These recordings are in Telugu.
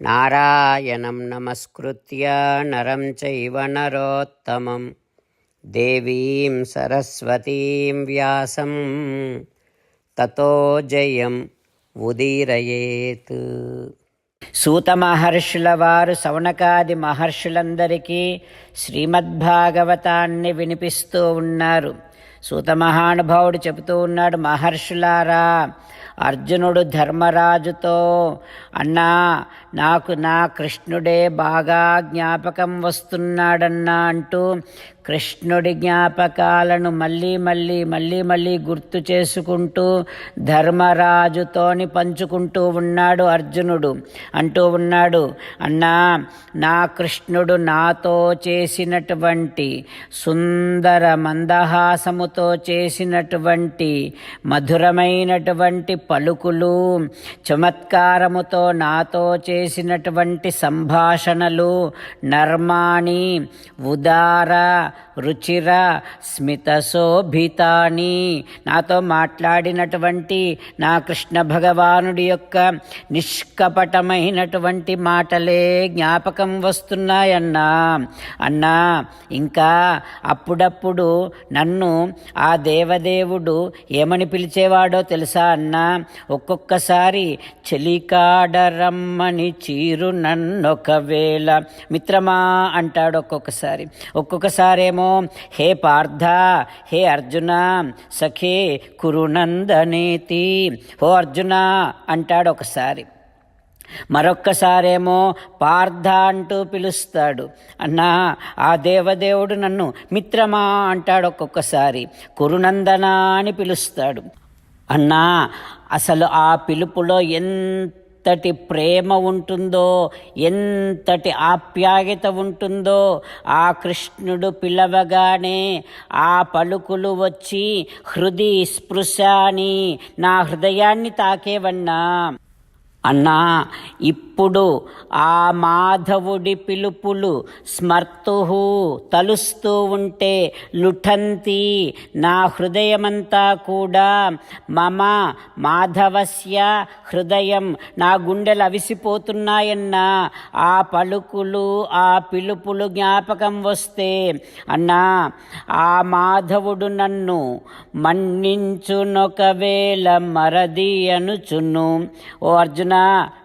నారాయణం నమస్కృత్య నరం చైవ నరోత్తమం దేవీం సరస్వతీం వ్యాసం తతో జయం ఉదీరయేత్ సూత మహర్షుల వారు సౌనకాది మహర్షులందరికీ శ్రీమద్భాగవతాన్ని వినిపిస్తూ ఉన్నారు। సూత మహానుభావుడు చెబుతూ ఉన్నాడు మహర్షులారా అర్జునుడు ధర్మరాజుతో అన్నా నాకు నా కృష్ణుడే బాగా జ్ఞాపకం వస్తున్నాడన్నా అంటూ కృష్ణుడి జ్ఞాపకాలను మళ్ళీ మళ్ళీ మళ్ళీ మళ్ళీ గుర్తు చేసుకుంటూ ధర్మరాజుతోని పంచుకుంటూ ఉన్నాడు అర్జునుడు. అంటూ ఉన్నాడు అన్నా నా కృష్ణుడు నాతో చేసినటువంటి సుందర మందహాసముతో చేసినటువంటి మధురమైనటువంటి పలుకులు చమత్కారముతో నాతో చేసినటువంటి సంభాషణలు నర్మాణి ఉదార రుచిర స్మిత శోభితాని నాతో మాట్లాడినటువంటి నా కృష్ణ భగవానుడి యొక్క నిష్కపటమైనటువంటి మాటలే జ్ఞాపకం వస్తున్నాయన్నా. అన్నా ఇంకా అప్పుడప్పుడు నన్ను ఆ దేవదేవుడు ఏమని పిలిచేవాడో తెలుసా అన్నా? ఒక్కొక్కసారి చెలికాడరమ్మని చీరు నన్నొకవేళ మిత్రమా అంటాడు ఒక్కొక్కసారి. ఒక్కొక్కసారి ఒక్కొక్కసారేమో హే పార్థ హే అర్జున సఖే కురునందనేతి. హో అర్జున అంటాడు ఒకసారి. మరొక్కసారేమో పార్థ అంటూ పిలుస్తాడు. అన్నా ఆ దేవదేవుడు నన్ను మిత్రమా అంటాడు ఒక్కొక్కసారి. కురునందన అని పిలుస్తాడు. అన్నా అసలు ఆ పిలుపులో ఎంత ఎంతటి ప్రేమ ఉంటుందో ఎంతటి ఆప్యాయత ఉంటుందో ఆ కృష్ణుడు పిలవగానే ఆ పలుకులు వచ్చి హృది స్పృశాని నా హృదయాన్ని తాకేవన్నా. అన్నా ఇప్పుడు ఆ మాధవుడి పిలుపులు స్మర్తుహు తలుస్తూ ఉంటే లుఠంతి. నా హృదయమంతా కూడా మమ మాధవస్య హృదయం నా గుండెలు అవిసిపోతున్నాయన్నా. ఆ పలుకులు ఆ పిలుపులు జ్ఞాపకం వస్తే అన్నా ఆ మాధవుడు నన్ను మన్నించునొకవేళ మరది అనుచును ఓ అర్జున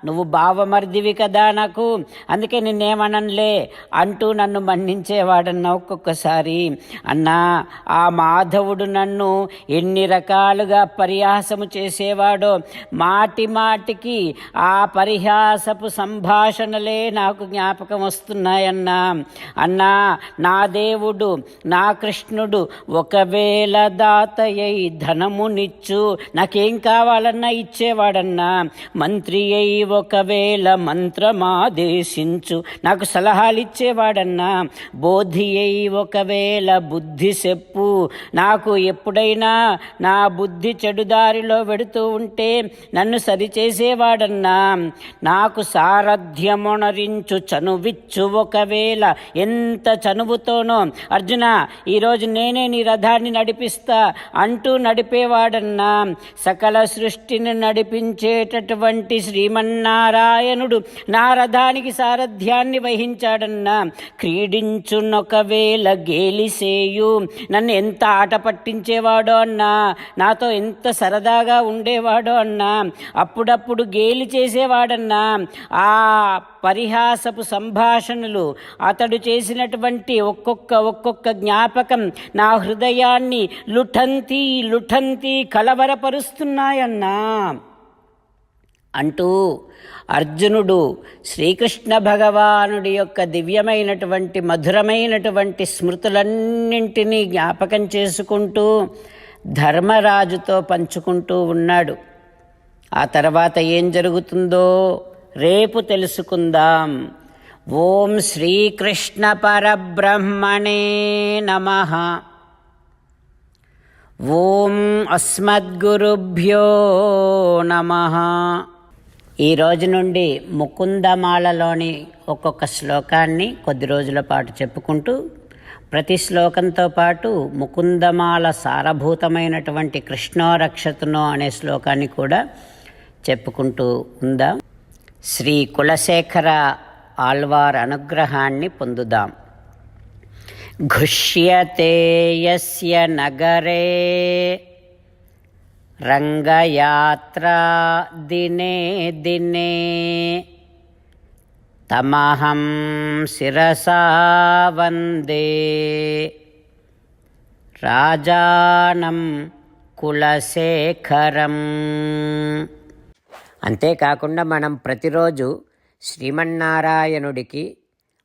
నువ్వు బావమరిదివి కదా నాకు. అందుకే నిన్నేమనలే అంటూ నన్ను మన్నించేవాడన్నా ఒక్కొక్కసారి. అన్నా ఆ మాధవుడు నన్ను ఎన్ని రకాలుగా పరిహాసము చేసేవాడో మాటి మాటికి ఆ పరిహాసపు సంభాషణలే నాకు జ్ఞాపకం వస్తున్నాయన్నా. అన్నా నా దేవుడు నా కృష్ణుడు ఒకవేళ దాతయ్య ధనమునిచ్చు నాకేం కావాలన్నా ఇచ్చేవాడన్నా. మంత్రి అయి ఒకవేళ మంత్రమాదేశించు. నాకు సలహాలు ఇచ్చేవాడన్నా బోధి అయి ఒకవేళ బుద్ధి చెప్పు. నాకు ఎప్పుడైనా నా బుద్ధి చెడుదారిలో వెడుతూ ఉంటే నన్ను సరిచేసేవాడన్నా నాకు సారథ్యమునరించు చనువిచ్చు ఒకవేళ ఎంత చనువుతోనో. అర్జున ఈరోజు నేనే నీ రథాన్ని నడిపిస్తా అంటూ నడిపేవాడన్నా సకల సృష్టిని నడిపించేటటువంటి శ్రీమన్నారాయణుడు నారదానికి సారథ్యాన్ని వహించాడన్నా. క్రీడించునొకవేళ గేలిసేయు. నన్ను ఎంత ఆట పట్టించేవాడో అన్నా. నాతో ఎంత సరదాగా ఉండేవాడో అన్నా. అప్పుడప్పుడు గేలి చేసేవాడన్నా. ఆ పరిహాసపు సంభాషణలు అతడు చేసినటువంటి ఒక్కొక్క ఒక్కొక్క జ్ఞాపకం నా హృదయాన్ని లుఠంతి లుఠంతి కలవరపరుస్తున్నాయన్నా. అంటూ అర్జునుడు శ్రీకృష్ణ భగవానుడి యొక్క దివ్యమైనటువంటి మధురమైనటువంటి స్మృతులన్నింటినీ జ్ఞాపకం చేసుకుంటూ ధర్మరాజుతో పంచుకుంటూ ఉన్నాడు. ఆ తర్వాత ఏం జరుగుతుందో రేపు తెలుసుకుందాం. ఓం శ్రీకృష్ణ పరబ్రహ్మణే నమ. ఓం అస్మద్గురుభ్యో నమ. ఈ రోజు నుండి ముకుందమాలలోని ఒక్కొక్క శ్లోకాన్ని కొద్ది రోజుల పాటు చెప్పుకుంటూ ప్రతి శ్లోకంతో పాటు ముకుందమాల సారభూతమైనటువంటి కృష్ణోరక్షతునో అనే శ్లోకాన్ని కూడా చెప్పుకుంటూ ఉందాం. శ్రీ కులశేఖర ఆల్వార్ అనుగ్రహాన్ని పొందుదాం. ఘుష్యతే నగరే रङ्गयात्रा दिने दिने तमहं शिरसा वन्दे రాజానం కులశేఖరం అంతేకాకుండా మనం ప్రతిరోజు శ్రీమన్నారాయణుడికి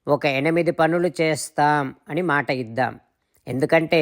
ఒక ఎనిమిది పనులు చేస్తాం అని మాట ఇద్దాం ఎందుకంటే